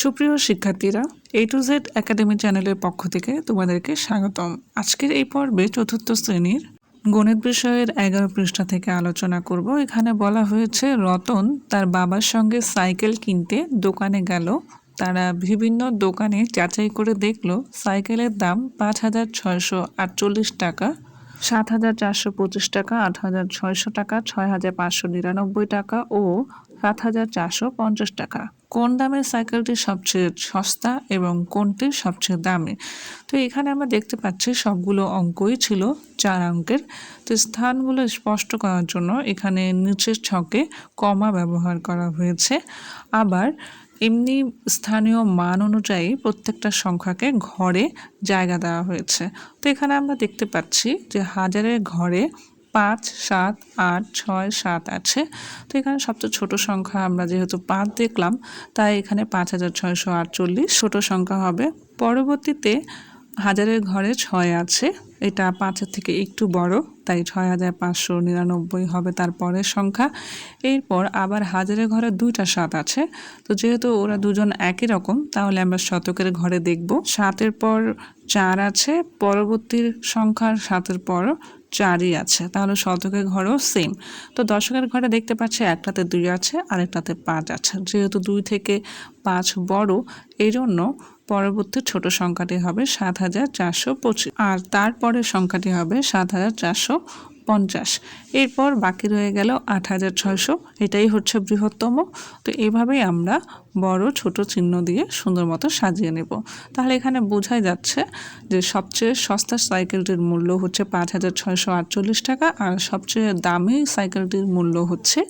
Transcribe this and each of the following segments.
সুপ্রিয় শিক্ষার্থীরা এ to Z academy চ্যানেলের পক্ষ থেকে তোমাদেরকে স্বাগতম। আজকের এই পর্বে চতুর্থ শ্রেণির গণিত বিষয়ের এগারো পৃষ্ঠা থেকে আলোচনা করব। এখানে বলা হয়েছে, রতন তার বাবার সঙ্গে সাইকেল কিনতে দোকানে গেল। তারা বিভিন্ন দোকানে যাচাই করে দেখল, সাইকেলের দাম পাঁচ হাজার ছয়শো আটচল্লিশ টাকা, সাত হাজার চারশো পঁচিশ টাকা, আট হাজার ছয়শো টাকা, ছয় হাজার পাঁচশো নিরানব্বই টাকা ও সাত হাজার চারশো পঞ্চাশ টাকা। কোন দামের সাইকেলটি সবচেয়ে সস্তা এবং কোনটি সবচেয়ে দামি? তো এখানে আমরা দেখতে পাচ্ছি সবগুলো অঙ্কই ছিল চার অঙ্কের। তো স্থানগুলো স্পষ্ট করার জন্য এখানে নিচের ছকে কমা ব্যবহার করা হয়েছে। আবার এমনি স্থানীয় মান অনুযায়ী প্রত্যেকটা সংখ্যাকে ঘরে জায়গা দেওয়া হয়েছে। তো এখানে আমরা দেখতে পাচ্ছি যে হাজারের ঘরে পাঁচ, সাত, আট, ছয়, সাত আছে। তো এখানে সবচেয়ে ছোট সংখ্যা আমরা যেহেতু পাঁচ দেখলাম, তাই এখানে পাঁচ হাজার ছয়শো আটচল্লিশ। ছোটো সংখ্যা হবে। পরবর্তীতে হাজারের ঘরে ছয় আছে। এটা পাঁচের থেকে একটু বড়, তাই ছয় হাজার পাঁচশো নিরানব্বই হবে তার পরের সংখ্যা। এরপর আবার হাজারের ঘরে দুইটা সাত আছে। তো যেহেতু ওরা দুজন একই রকম, তাহলে আমরা শতকের ঘরে দেখব। সাতের পর চার আছে, পরবর্তীর সংখ্যার সাতের পর চারই আছে। তাহলে শতকের ঘরেও সেম তো দশকের ঘরে দেখতে পাচ্ছি একটাতে দুই আছে, আরেকটাতে পাঁচ আছে। যেহেতু দুই থেকে পাঁচ বড় এই জন্য পরবর্তী ছোট সংখ্যাটি হবে সাত হাজার চারশো পঁচিশ। আর তারপরের সংখ্যাটি হবে সাত হাজার চারশো পঞ্চাশ। এরপর বাকি রয়ে গেল আট হাজার ছয়শো। এটাই হচ্ছে বৃহত্তম। তো এভাবেই আমরা বড় ছোট চিহ্ন দিয়ে সুন্দর মতো সাজিয়ে নেব। তাহলে এখানে বোঝাই যাচ্ছে যে সবচেয়ে সস্তা সাইকেলটির মূল্য হচ্ছে পাঁচ হাজার ছয়শো আটচল্লিশ টাকা আর সবচেয়ে দামি সাইকেলটির মূল্য হচ্ছে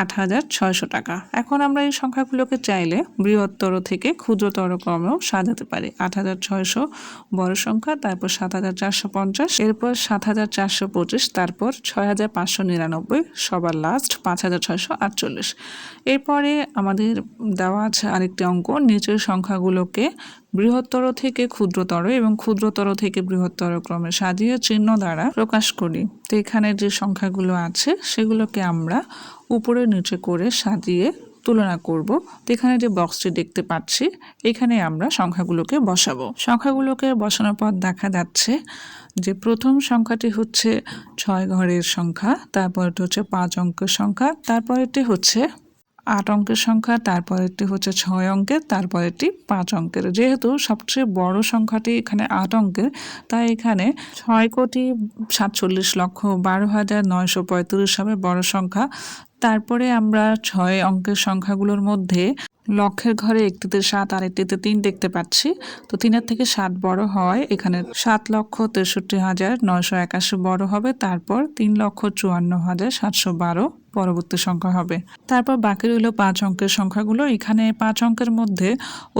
আট হাজার ছয়শো টাকা। এখন আমরা এই সংখ্যাগুলোকে চাইলে বৃহত্তর থেকে ক্ষুদ্রতর ক্রমেও সাজাতে পারি। আট হাজার ছয়শো বড় সংখ্যা, তারপর সাত হাজার চারশো পঞ্চাশ, এরপর সাত হাজার চারশো পঁচিশ, তারপর ছয় হাজার পাঁচশো নিরানব্বই, সবার লাস্ট পাঁচ হাজার ছয়শো আটচল্লিশ। এরপরে আমাদের দেওয়া আছে আরেকটি অঙ্ক, নিচের সংখ্যাগুলোকে বৃহত্তর থেকে ক্ষুদ্রতর এবং ক্ষুদ্রতর থেকে বৃহত্তর ক্রমে সাজিয়ে চিহ্ন দ্বারা প্রকাশ করি। তো এখানে যে সংখ্যাগুলো আছে, সেগুলোকে আমরা উপরে নিচে করে সাজিয়ে তুলনা করব। তো এখানে যে বক্সটি দেখতে পাচ্ছি, এখানে আমরা সংখ্যাগুলোকে বসাবো। সংখ্যাগুলোকে বসানোর পর দেখা যাচ্ছে যে প্রথম সংখ্যাটি হচ্ছে ছয় ঘরের সংখ্যা, তারপরটি হচ্ছে পাঁচ অঙ্কের সংখ্যা, তারপরেরটি হচ্ছে আট অঙ্কের সংখ্যা, তারপরেরটি হচ্ছে ছয় অঙ্কের, তারপরেরটি পাঁচ অঙ্কের। যেহেতু সবচেয়ে বড় সংখ্যাটি এখানে আট অঙ্কের, তাই এখানে ছয় কোটি সাতচল্লিশ লক্ষ বারো হাজার নয়শো পঁয়ত্রিশ হবে বড় সংখ্যা। তারপরে আমরা ছয় অঙ্কের সংখ্যাগুলোর মধ্যে লক্ষের ঘরে একটিতে সাত আর একটিতে তিন দেখতে পাচ্ছি। তো তিনের থেকে সাত বড় হয়, এখানে সাত লক্ষ তেষট্টি হাজার নয়শো একাশি বড় হবে, তারপর তিন লক্ষ চুয়ান্ন হাজার সাতশো বারো পরবর্তী সংখ্যা হবে। তারপর বাকি রইল পাঁচ অঙ্কের সংখ্যাগুলো। এখানে পাঁচ অঙ্কের মধ্যে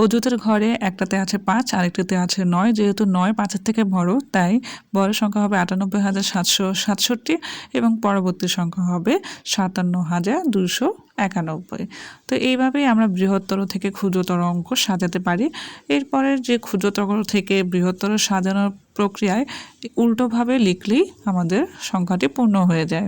অজুতের ঘরে একটাতে আছে পাঁচ, আরেকটাতে আছে নয়। যেহেতু নয় পাঁচের থেকে বড়, তাই বড় সংখ্যা হবে আটানব্বই হাজার সাতশো সাতষট্টি এবং পরবর্তী সংখ্যা হবে সাতান্ন হাজার দুশো একানব্বই। তো এইভাবেই আমরা বৃহত্তর থেকে ক্ষুদ্রতর অঙ্ক সাজাতে পারি। এরপরের যে ক্ষুদ্রতর থেকে বৃহত্তর সাজানোর প্রক্রিয়ায় উল্টোভাবে লিখলেই আমাদের সংখ্যাটি পূর্ণ হয়ে যায়।